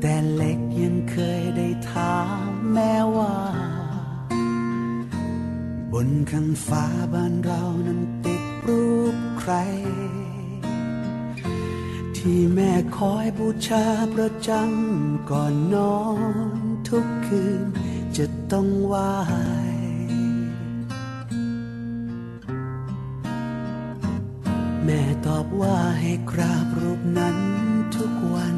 แต่เล็กยังเคยได้ถามแม่ว่า บนข้างฟ้าบ้านเรานั้นติดรูปใคร ที่แม่คอยบูชาประจำก่อนนอนทุกคืนจะต้องไหวแม่ตอบว่าให้กราบรูปนั้นทุกวัน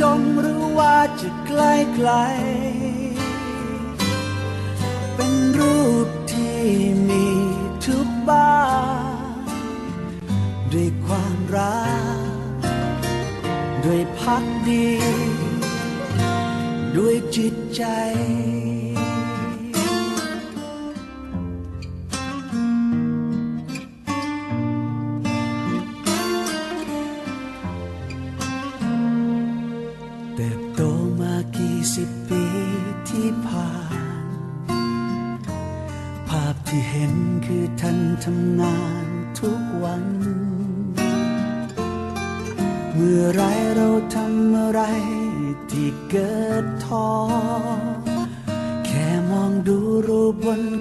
จงหรือว่าจะใกล้ไกล เป็นรูปที่มีทุกบ้านด้วยความรัก ด้วยพักดี ด้วยจิตใจ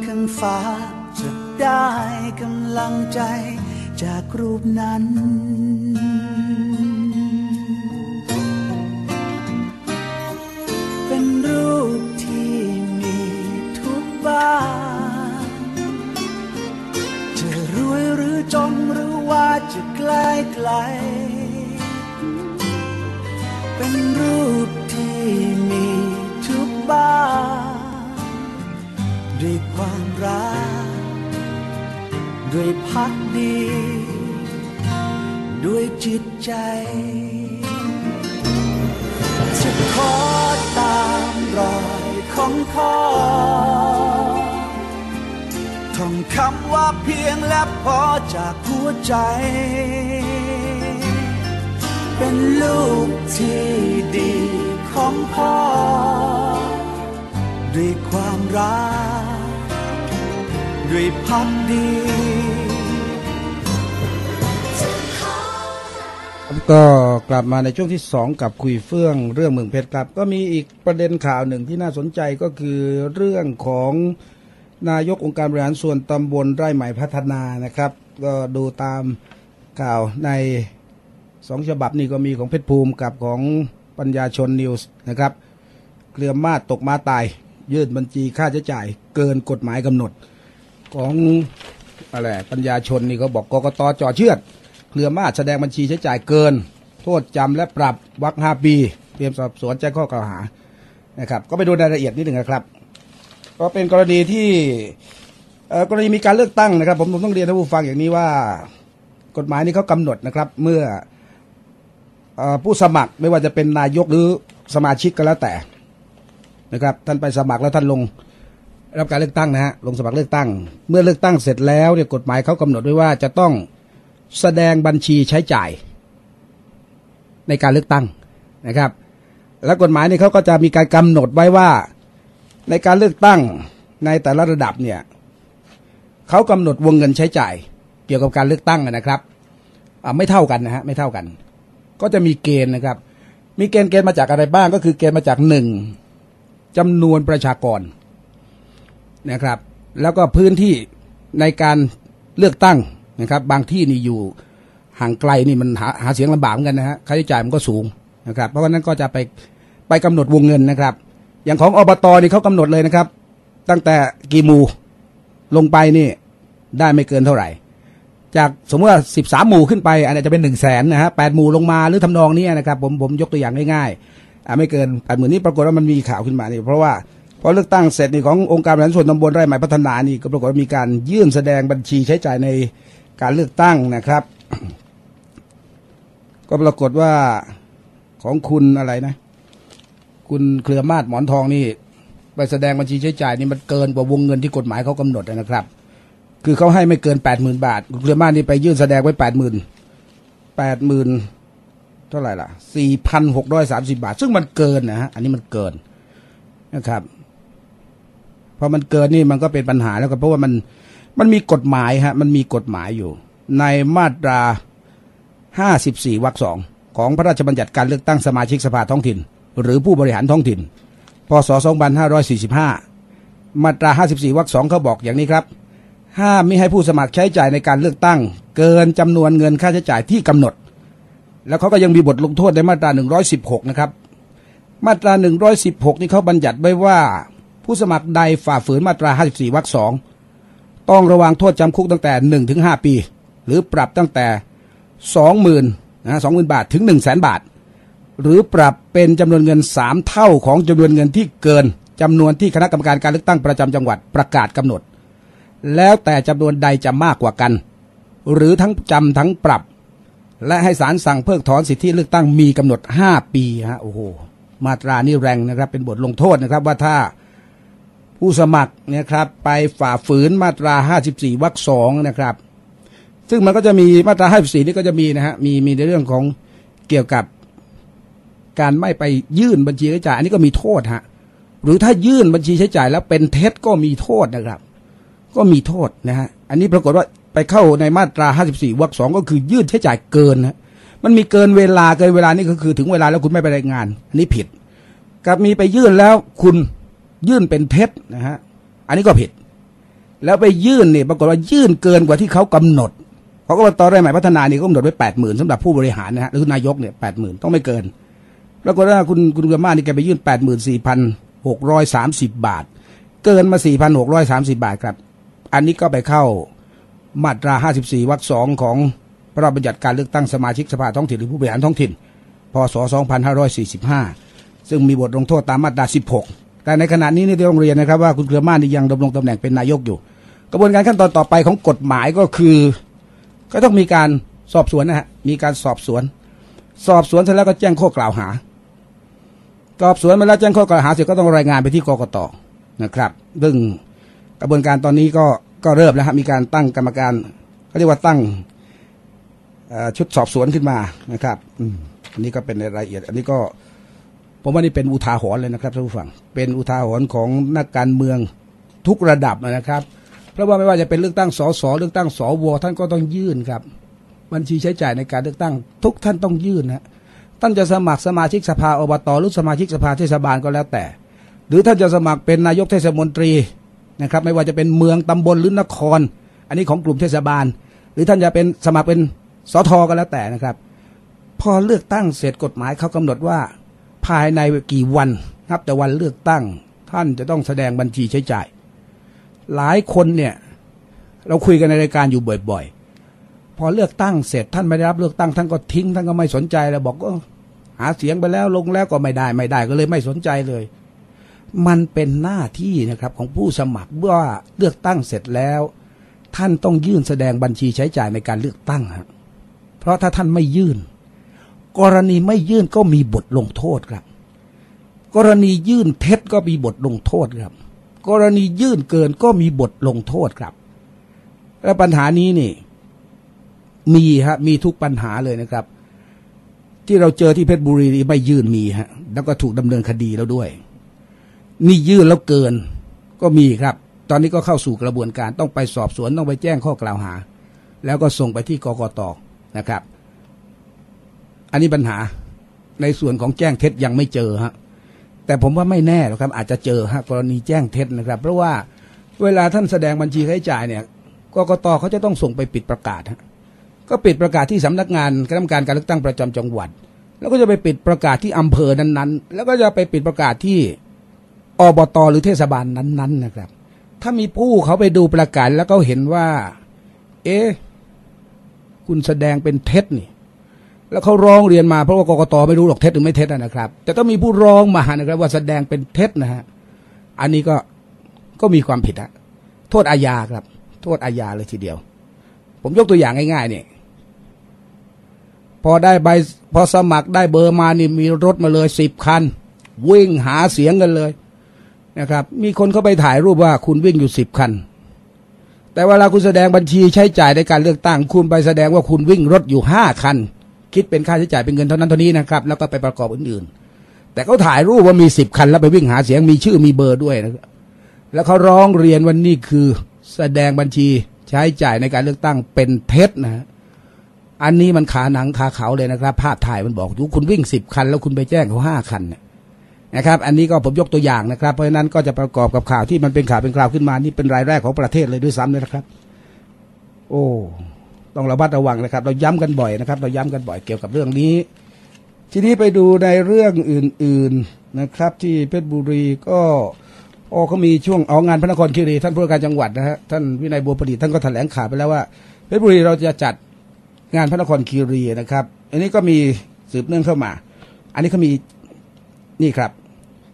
ข้างฟ้า จะได้กำลังใจจากรูปนั้น เป็นรูปที่มีทุกบ้านจะรวยหรือจนหรือว่าจะไกลไกล เป็นรูปที่มีทุกบ้าน ด้วยความรัก ด้วยพักดี ด้วยจิตใจ จะขอตามรอยของพ่อท่องคำว่าเพียงและพอจากหัวใจ เป็นลูกที่ดีของพ่อด้วยความรัก ด้วยพักดีก็กลับมาในช่วงที่สองกับคุยเฟื่องเรื่องเมืองเพชรครับ ก็มีอีกประเด็นข่าวหนึ่งที่น่าสนใจก็คือเรื่องของนายกองค์การบริหารส่วนตำบลไร่ใหม่พัฒนานะครับ ก็ดูตามข่าวในสองฉบับนี่ก็มีของเพชรภูมิกับของปัญญาชนนิวส์นะครับ เกลือมาตกมาตาย ยื่นบัญชีค่าใช้จ่าย เกินกฎหมายกำหนด ของอะไรปัญญาชนนี่เขาบอกกกตจ่อเชือดเครือมาแสดงบัญชีใช้จ่ายเกิน โทษจำและปรับวักห้าปี เตรียมสอบสวนแจ้งข้อกล่าวหานะครับก็ไปดูรายละเอียดนิดหนึ่งนะครับ ก็เป็นกรณีที่เอ่อกรณีมีการเลือกตั้งนะครับ ผมผมต้องเรียนท่านผู้ฟังอย่างนี้ว่า กฎหมายนี้เขากำหนดนะครับ เมื่ออผู้สมัครไม่ว่าจะเป็นนายกหรือสมาชิกก็แล้วแต่นะครับ ท่านไปสมัครแล้วท่านลง รับการเลือกตั้งนะฮะลงสมัครเลือกตั้ง เมื่อเลือกตั้งเสร็จแล้วเนี่ยกฎหมายเขากำหนดไว้ว่าจะต้องแสดงบัญชีใช้จ่าย ในการเลือกตั้งนะครับ แล้วกฎหมายนี่เขาก็จะมีการกำหนดไว้ว่า ในการเลือกตั้งในแต่ละระดับเนี่ยเขากำหนดวงเงินใช้จ่าย เกี่ยวกับการเลือกตั้งนะครับไม่เท่ากันนะฮะไม่เท่ากัน ก็จะมีเกณฑ์นะครับ มีเกณฑ์เกณฑ์มาจากอะไรบ้างก็คือเกณฑ์มาจากหนึ่งจำนวนประชากร นะครับ แล้วก็พื้นที่ในการเลือกตั้งนะครับ บางที่นี่อยู่ห่างไกลนี่มันหาหาเสียงลำบากเหมือนกันนะฮะค่าใช้จ่ายมันก็สูงนะครับ เพราะฉะนั้นก็จะไปไปกำหนดวงเงินนะครับ อย่างของอบตนี่เขากำหนดเลยนะครับ ตั้งแต่กี่หมู่ลงไปนี่ได้ไม่เกินเท่าไหร่ จากสมมติว่าสิบสามหมู่ขึ้นไปอันนี้จะเป็นหนึ่งแสนนะฮะแปดหมู่ลงมาหรือทำนองนี้นะครับ ผมผมยกตัวอย่างง่ายๆไม่เกินแปดหมื่นนี้ปรากฏว่ามันมีข่าวขึ้นมานี่เพราะว่า พอเลือกตั้งเสร็จนี่ขององค์การบริหารส่วนตำบลไร่ใหม่พัฒนานี่ก็ปรากฏว่ามีการยื่นแสดงบัญชีใช้จ่ายในการเลือกตั้งนะครับ ก็ปรากฏว่าของคุณอะไรนะ คุณเครือมาศหมอนทองนี่ ไปแสดงบัญชีใช้จ่ายนี่มันเกินกว่าวงเงินที่กฎหมายเขากำหนดนะครับ คือเขาให้ไม่เกินแปดหมื่นบาทคุณเครือมาศนี่ไปยื่นแสดงไว้แปดหมื่นแปดหมื่นเท่าไหร่ล่ะสี่พันหกร้อยสามสิบาท ซึ่งมันเกินนะฮะอันนี้มันเกินนะครับ พอมันเกินนี่มันก็เป็นปัญหาแล้วก็เพราะว่ามันมันมีกฎหมายฮะมันมีกฎหมายอยู่ ในมาตราห้าสิบสี่วรรคสองของพระราชบัญญัติการเลือกตั้งสมาชิกสภาท้องถิ่น หรือผู้บริหารท้องถิ่น พศ 2545 มาตรา 54วรรคสองเขาบอกอย่างนี้ครับ ห้ามไม่ให้ผู้สมัครใช้จ่ายในการเลือกตั้ง เกินจำนวนเงินค่าใช้จ่ายที่กำหนด แล้วเขาก็ยังมีบทลงโทษในมาตรา 116 นะครับ มาตรา 116 นี่เขาบัญญัติไว้ว่า ผู้สมัครใดฝ่าฝืนมาตรา 54 วรรคสองต้องระวังโทษจำคุกตั้งแต่ 1 ถึง 5 ปี หรือปรับตั้งแต่ 20,000นะ20,000 บาทถึง 1 0 0 0 0 0 บาท หรือปรับเป็นจำนวนเงิน 3 เท่าของจำนวนเงินที่เกินจำนวนที่คณะกรรมการการเลือกตั้งประจำจังหวัดประกาศกำหนด แล้วแต่จำนวนใดจะมากกว่ากัน หรือทั้งจำทั้งปรับ และให้ศาลสั่งเพิกถอนสิทธิเลือกตั้งมีกำหนด 5 ปีฮะโอ้โหมาตรานี้แรงนะครับเป็นบทลงโทษนะครับว่าถ้า ผู้สมัครเนี่ยครับไปฝ่าฝืนมาตรา 54วรรคสองนะครับ ซึ่งมันก็จะมีมาตรา 54 นี่ก็จะมีนะฮะมีมีในเรื่องของเกี่ยวกับการไม่ไปยื่นบัญชีใช้จ่าย อันนี้ก็มีโทษฮะหรือถ้ายื่นบัญชีใช้จ่ายแล้วเป็นเท็จก็มีโทษนะครับ ก็มีโทษนะฮะอันนี้ปรากฏว่าไปเข้าในมาตรา 54วรรคสองก็คือยื่นใช้จ่ายเกินนะมันมีเกินเวลาเกินเวลานี่ก็คือถึงเวลาแล้วคุณไม่ไปรายงาน อันนี้ผิด กับมีไปยื่นแล้วคุณ ยื่นเป็นเท็จนะฮะอันนี้ก็ผิด แล้วไปยื่นเนี่ยปรากฏว่ายื่นเกินกว่าที่เขากำหนดเพราะก็ตอนแรกใหม่พัฒนานี่ก็กำหนดไว้แปดหมื่นสำหรับผู้บริหารนะฮะหรือนายกเนี่ยแปดหมื่นต้องไม่เกินปรากฏว่าคุณคุณเกมานี่แกไปยื่นแปดหมื่นสี่พันหกร้อยสามสิบบาท เกินมาสี่พันหกร้อยสามสิบาทครับ อันนี้ก็ไปเข้ามาตราห้าสิบสี่วรรคสองของพระราชบัญญัติการเลือกตั้งสมาชิกสภาท้องถิ่นหรือผู้บริหารท้องถิ่นพศสองพันห้าร้อยสี่สิบห้าซึ่งมีบทลงโทษตามมาตราสิบหก แต่ในขณะนี้นี่ต้องเรียนนะครับว่าคุณเครือมานี่ยังดำรงตำแหน่งเป็นนายกอยู่ กระบวนการขั้นตอนต่อไปของกฎหมายก็คือ ก็ต้องมีการสอบสวนนะฮะมีการสอบสวน สอบสวนเสร็จแล้วก็แจ้งข้อกล่าวหาสอบสวนมาแล้วแจ้งข้อกล่าวหาเสร็จก็ต้องรายงานไปที่กกตนะครับซึ่งกระบวนการตอนนี้ก็ก็เริ่มแล้วฮะมีการตั้งกรรมการเขาเรียกว่าตั้งชุดสอบสวนขึ้นมานะครับอันนี้ก็เป็นในรายละเอียด อันนี้ก็ ผมว่านี่เป็นอุทาหรณ์เลยนะครับท่านผู้ฟังเป็นอุทาหรณ์ของนักการเมืองทุกระดับนะครับ เพราะว่าไม่ว่าจะเป็นเลือกตั้งสสเลือกตั้งสวท่านก็ต้องยื่นครับบัญชีใช้จ่ายในการเลือกตั้ง ทุกท่านต้องยื่นนะท่านจะสมัครสมาชิกสภาอบตหรือสมาชิกสภาเทศบาลก็แล้วแต่ หรือท่านจะสมัครเป็นนายกเทศมนตรีนะครับ ไม่ว่าจะเป็นเมืองตำบลหรือนคร อันนี้ของกลุ่มเทศบาล หรือท่านจะเป็นสมัครเป็นสทก็แล้วแต่นะครับ พอเลือกตั้งเสร็จกฎหมายเขากำหนดว่า ภายในกี่วันนับแต่วันเลือกตั้ง ท่านจะต้องแสดงบัญชีใช้จ่าย หลายคนเนี่ย เราคุยกันในรายการอยู่บ่อย ๆ พอเลือกตั้งเสร็จท่านไม่ได้รับเลือกตั้งท่านก็ทิ้งท่านก็ไม่สนใจแล้วบอกก็หาเสียงไปแล้วลงแล้วก็ไม่ได้ไม่ได้ก็เลยไม่สนใจเลย มันเป็นหน้าที่นะครับของผู้สมัครว่าเลือกตั้งเสร็จแล้ว ท่านต้องยื่นแสดงบัญชีใช้จ่ายในการเลือกตั้งครับเพราะถ้าท่านไม่ยื่น กรณีไม่ยื่นก็มีบทลงโทษครับ กรณียื่นเท็จก็มีบทลงโทษครับ กรณียื่นเกินก็มีบทลงโทษครับ และปัญหานี้นี่ มีฮะ มีทุกปัญหาเลยนะครับ ที่เราเจอที่เพชรบุรีไม่ยื่นมีฮะ แล้วก็ถูกดำเนินคดีแล้วด้วย นี่ยื่นแล้วเกินก็มีครับ ตอนนี้ก็เข้าสู่กระบวนการต้องไปสอบสวนต้องไปแจ้งข้อกล่าวหา แล้วก็ส่งไปที่กกตนะครับ อันนี้ปัญหาในส่วนของแจ้งเท็จยังไม่เจอฮะแต่ผมว่าไม่แน่หรอกครับ อาจจะเจอฮะกรณีแจ้งเท็จนะครับ เพราะว่าเวลาท่านแสดงบัญชีค่าใช้จ่ายเนี่ยกกตเขาจะต้องส่งไปปิดประกาศฮะก็ปิดประกาศที่สำนักงานคณะกรรมการการเลือกตั้งประจำจังหวัด แล้วก็จะไปปิดประกาศที่อำเภอนั้นๆ แล้วก็จะไปปิดประกาศที่อบตหรือเทศบาลนั้นๆนะครับ ถ้ามีผู้เขาไปดูประกาศแล้วก็เห็นว่า เอ๊ะคุณแสดงเป็นเท็จนี่ แล้วเขาร้องเรียนมาเพราะว่ากกตไม่รู้หรอกเท็จหรือไม่เท็จนะครับ แต่ต้องมีผู้ร้องมานะครับ ว่าแสดงเป็นเท็จนะฮะอันนี้ก็ก็มีความผิดอะโทษอาญาครับ โทษอาญาเลยทีเดียว ผมยกตัวอย่างง่ายๆเนี่ยพอได้ใบพอสมัครได้เบอร์มานี่มีรถมาเลยสิบคัน วิ่งหาเสียงกันเลยนะครับ มีคนเข้าไปถ่ายรูปว่าคุณวิ่งอยู่สิบคัน แต่เวลาคุณแสดงบัญชีใช้จ่ายในการเลือกตั้ง คุณไปแสดงว่าคุณวิ่งรถอยู่ห้าคัน คิดเป็นค่าใช้จ่ายเป็นเงินเท่านั้นเท่านี้นะครับ แล้วก็ไปประกอบอื่นๆ แต่เขาถ่ายรูปว่ามีสิบคันแล้วไปวิ่งหาเสียงมีชื่อมีเบอร์ด้วยนะครับแล้วเขาร้องเรียนว่านี่คือแสดงบัญชีใช้จ่ายในการเลือกตั้งเป็นเท็จนะฮะอันนี้มันขาหนังขาเขาเลยนะครับ ภาพถ่ายมันบอกอยู่คุณวิ่งสิบคัน แล้วคุณไปแจ้งเขาห้าคันเนี่ยนะครับ อันนี้ก็ผมยกตัวอย่างนะครับ เพราะฉะนั้นก็จะประกอบกับข่าวที่มันเป็นข่าวเป็นคราวขึ้นมา นี่เป็นรายแรกของประเทศเลยด้วยซ้ำเลยนะครับ โอ้ ต้องระมัดระวังนะครับ เราย้ำกันบ่อยนะครับ เราย้ำกันบ่อยเกี่ยวกับเรื่องนี้ ทีนี้ไปดูในเรื่องอื่น ๆนะครับ ที่เพชรบุรีก็โอ้เขามีช่วงเอางานพระนครคีรีท่านผู้การจังหวัดนะฮะท่านวินัยบัวประดิษฐ์ท่านก็แถลงข่าวไปแล้วว่าเพชรบุรีเราจะจัดงานพระนครคีรีนะครับ อันนี้ก็มีสืบเนื่องเข้ามา อันนี้เขามีนี่ครับ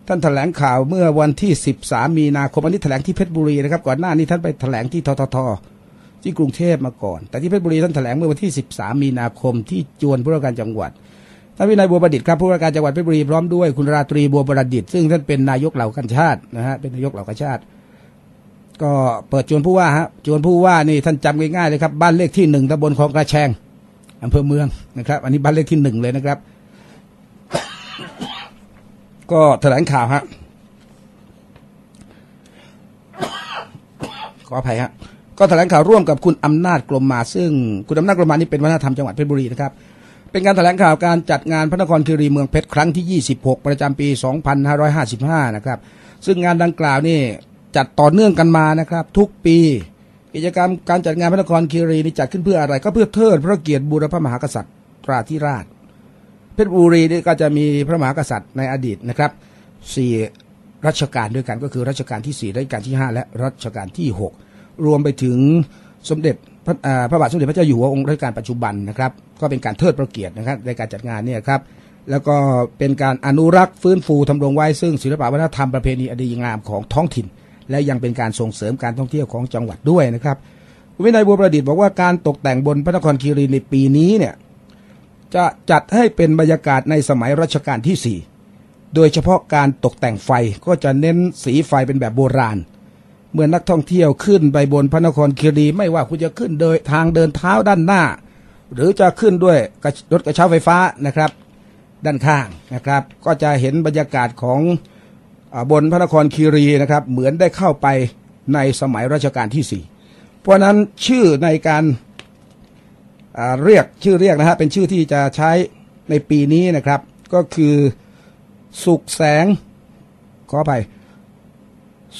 ท่านแถลงข่าวเมื่อวันที่ 13 มีนาคมอันนี้แถลงที่เพชรบุรีนะครับ ก่อนหน้านี้ท่านไปแถลงที่ททท ที่กรุงเทพมาก่อน แต่ที่เพชรบุรีท่านแถลงเมื่อวันที่ 13 มีนาคมที่จวนผู้ว่าการจังหวัดท่านวินัยบัวประดิษฐ์ครับผู้ว่าการจังหวัดเพชรบุรีพร้อมด้วยคุณราตรีบัวประดิษฐ์ซึ่งท่านเป็นนายกเหล่ากันชาตินะฮะเป็นนายกเหล่ากันชาติ ก็เปิดจวนผู้ว่าฮะจวนผู้ว่านี่ท่านจำง่ายๆเลยครับบ้านเลขที่หนึ่งตำบลคลองกระแชงอำเภอเมืองนะครับ อันนี้บ้านเลขที่หนึ่งเลยนะครับ ก็แถลงข่าวฮะขออภัยฮะ ก็แถลงข่าวร่วมกับคุณอำนาจกลมมา ซึ่งคุณอำนาจกลมมานี่เป็นวัฒนธรรมจังหวัดเพชรบุรีนะครับเป็นการแถลงข่าวการจัดงานพระนครคีรีเมืองเพชรครั้งที่ 26 ประจำปี 2555 นะครับ ซึ่งงานดังกล่าวนี่จัดต่อเนื่องกันมานะครับ ทุกปี กิจกรรมการจัดงานพระนครคีรีนี่จัดขึ้นเพื่ออะไรก็เพื่อเทิดพระเกียรติบูรพมหากษัตริย์ตราธิราช เพชรบุรีนี่ก็จะมีพระมหากษัตริย์ในอดีตนะครับสี่รัชกาลด้วยกันก็คือรัชกาลที่4รัชกาลที่ 5 และรัชกาลที่ 6 รวมไปถึงสมเด็จพระพระบาทสมเด็จพระเจ้าอยู่หัวองค์รัชกาลปัจจุบันนะครับ ก็เป็นการเทิดพระเกียรตินะครับในการจัดงานเนี่ยครับแล้วก็เป็นการอนุรักษ์ฟื้นฟูทำรงไว้ซึ่งศิลปวัฒนธรรมประเพณีอดีตงามของท้องถิ่น และยังเป็นการส่งเสริมการท่องเที่ยวของจังหวัดด้วยนะครับวินัยบัวประดิษฐ์บอกว่าการตกแต่งบนพระนครคีรีในปีนี้เนี่ยจะจัดให้เป็นบรรยากาศในสมัยรัชกาลที่ 4 โดยเฉพาะการตกแต่งไฟก็จะเน้นสีไฟเป็นแบบโบราณ เมื่อนักท่องเที่ยวขึ้นไปบนพระนครคีรีไม่ว่าคุณจะขึ้นโดยทางเดินเท้าด้านหน้า หรือจะขึ้นด้วยรถกระเช้าไฟฟ้านะครับ ด้านข้างนะครับ ก็จะเห็นบรรยากาศของอบนพระนครคีรีนะครับ เหมือนได้เข้าไปในสมัยรัชกาลที่ 4 เพราะนั้นชื่อในการเรียกชื่อเรียกนะฮะเป็นชื่อที่จะใช้ในปีนี้นะครับ ก็คือสุขแสงขออภัย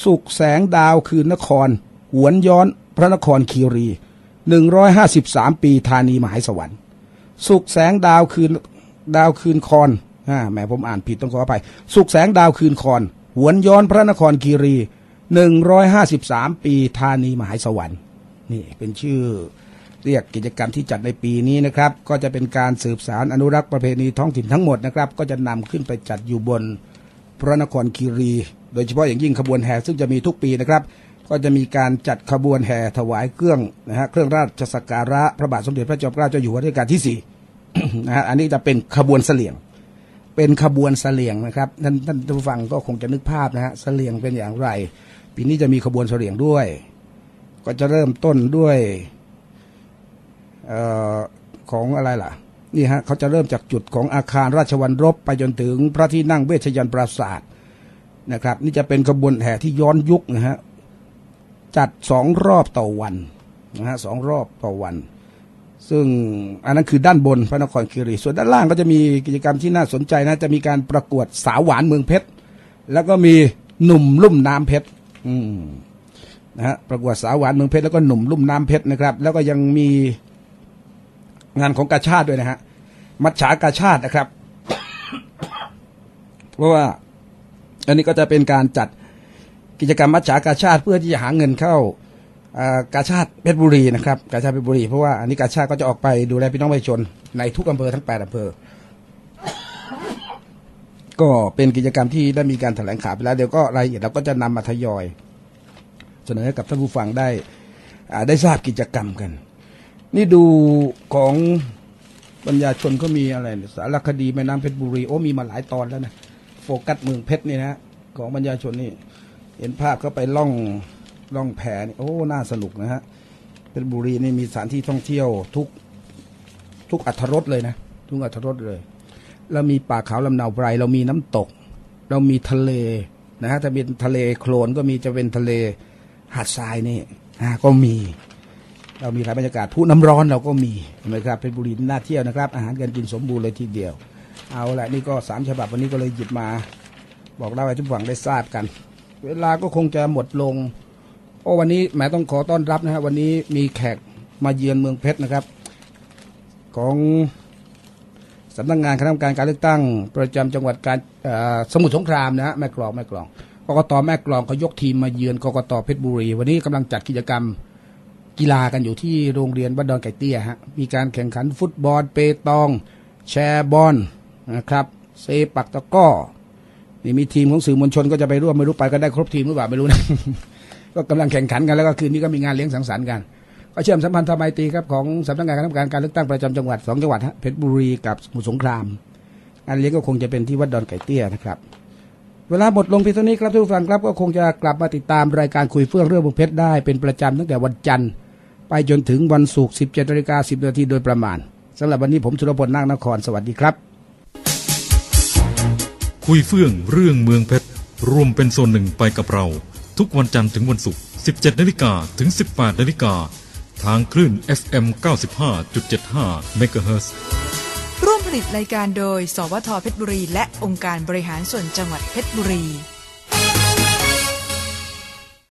สุขแสงดาวคืนนคร หวนย้อนพระนครคีรี153ปีธานีมหาสวรรค์ สุขแสงดาวคืนดาวคืนคอนอ่าแหมผมอ่านผิดต้องขออภัยสุขแสงดาวคืนคอน หวนย้อนพระนครคีรี153ปีธานีมหาสวรรค์นี่เป็นชื่อเรียกกิจกรรมที่จัดในปีนี้นะครับ ก็จะเป็นการสืบสารอนุรักษ์ประเพณีท้องถิ่นทั้งหมดนะครับ ก็จะนำขึ้นไปจัดอยู่บนพระนครคีรี โดยเฉพาะอย่างยิ่งขบวนแห่ซึ่งจะมีทุกปีนะครับ ก็จะมีการจัดขบวนแห่ถวายเครื่องนะฮะเครื่องราชสักการะพระบาทสมเด็จพระเจ้าเกล้าเจ้าอยู่หัวรัชกาลที่สี่นะฮะอันนี้จะเป็นขบวนเสลียง เป็นขบวนเสลียงนะครับท่านท่านผู้ฟังก็คงจะนึกภาพนะฮะเสลียงเป็นอย่างไร ปีนี้จะมีขบวนเสลียงด้วย ก็จะเริ่มต้นด้วยเอ่อของอะไรล่ะนี่ฮะเขาจะเริ่มจากจุดของอาคารราชวัณรบไปจนถึงพระที่นั่งเวชยันปราศาสตร์ นะครับ นี่จะเป็นขบวนแห่ที่ย้อนยุคนะฮะจัดสองรอบต่อวันนะฮะสองรอบต่อวัน ซึ่งอันนั้นคือด้านบนพระนครคีรีส่วนด้านล่างก็จะมีกิจกรรมที่น่าสนใจนะจะมีการประกวดสาวหวานเมืองเพชรแล้วก็มีหนุ่มลุ่มน้ำเพชรอืมนะฮะประกวดสาวหวานเมืองเพชรแล้วก็หนุ่มลุ่มน้ำเพชรนะครับ แล้วก็ยังมีงานของกาชาติด้วยนะฮะมัจฉากาชาตินะครับ เพราะว่า อันนี้ก็จะเป็นการจัดกิจกรรมมัจฉากาชาติเพื่อที่จะหาเงินเข้าอ่ากาชาติเพชรบุรีนะครับกาชาติเพชรบุรีเพราะว่าอันนี้กาชาติก็จะออกไปดูแลพี่น้องประชาชนในทุกอำเภอทั้งแปดอำเภอ ก็เป็นกิจกรรมที่ได้มีการแถลงข่าวไปแล้วเดี๋ยวก็รายละเอียดเราก็จะนำมาทยอย เสนอให้กับท่านผู้ฟังได้ได้ทราบกิจกรรมกัน นี่ดูของปัญญาชนก็มีอะไรสารคดีแม่น้ำเพชรบุรีโอ้มีมาหลายตอนแล้วนะ โฟกัสเมืองเพชรนี่นะของปัญญาชนนี่ เห็นภาพเขาไปล่องล่องแพนี่โอ้น่าสนุกนะฮะเพชรบุรีนี่มีสถานที่ท่องเที่ยวทุกทุกอัธรสเลยนะทุกอัธรสเลยเรามีป่าเขาลำเนาไพรเรามีน้ำตก เรามีทะเลนะฮะถ้าเป็นทะเลโคลนก็มีจะเป็นทะเลหาดทรายนี่อ่าก็มี เรามีหลายบรรยากาศผู้น้ำร้อนเราก็มีนไหมครับเพชรบุรีน่าเที่ยวนะครับ อาหารการกินสมบูรณ์เลยทีเดียว เอาละนี่ก็สามฉบับวันนี้ก็เลยหยิบมา บอกเล่าให้ทุกฝั่งได้ทราบกัน เวลาก็คงจะหมดลง โอ้วันนี้แหมต้องขอต้อนรับนะฮะวันนี้มีแขกมาเยือนเมืองเพชรนะครับ ของสำนักงานคณะกรรมการการเลือกตั้ง ประจำจังหวัดการเอ่อสมุทรสงครามนะฮะแม่กลองแม่กลองกกตแม่กลองเขายกทีมมาเยือนกกตเพชรบุรี วันนี้กำลังจัดกิจกรรมกีฬากันอยู่ที่โรงเรียนบ้านดอนไก่เตี้ยฮะมีการแข่งขันฟุตบอลเปตอง แชร์บอล นะครับเซปักตะก้อนี่มีทีมของสื่อมวลชนก็จะไปร่วมไม่รู้ไปก็ได้ครบทีมหรือเปล่าไม่รู้นะก็กำลังแข่งขันกันแล้วก็คืนนี้ก็มีงานเลี้ยงสังสรรค์กัน ก็เชื่อมสัมพันธ์ทำไมตีครับของสำนักงานคณะกรรมการการเลือกตั้งประจำจังหวัดสองจังหวัดฮะเพชรบุรีกับสมุทรสงครามงานเลี้ยงก็คงจะเป็นที่วัดดอนไก่เตี้ยนะครับเวลาหมดลงเพียงเท่านี้ครับทุกผู้ฟังครับก็คงจะกลับมาติดตามรายการคุยเฟื่องเรื่องเมืองเพชรได้เป็นประจำตั้งแต่วันจันทร์ ไปจนถึงวันศุกร์17นาฬิกา10นาทีโดยประมาณสำหรับวันนี้ผมสุรพลนาคนคร สวัสดีครับ คุยเฟื่องเรื่องเมืองเพชรรวมเป็นส่วนหนึ่งไปกับเรา ทุกวันจันทร์ถึงวันศุกร์ 17นาฬิกาถึง 18นาฬิกาทางคลื่น FM 95.75 MHz ร่วมผลิตรายการโดย สวทเพชรบุรี และองค์การบริหารส่วนจังหวัดเพชรบุรี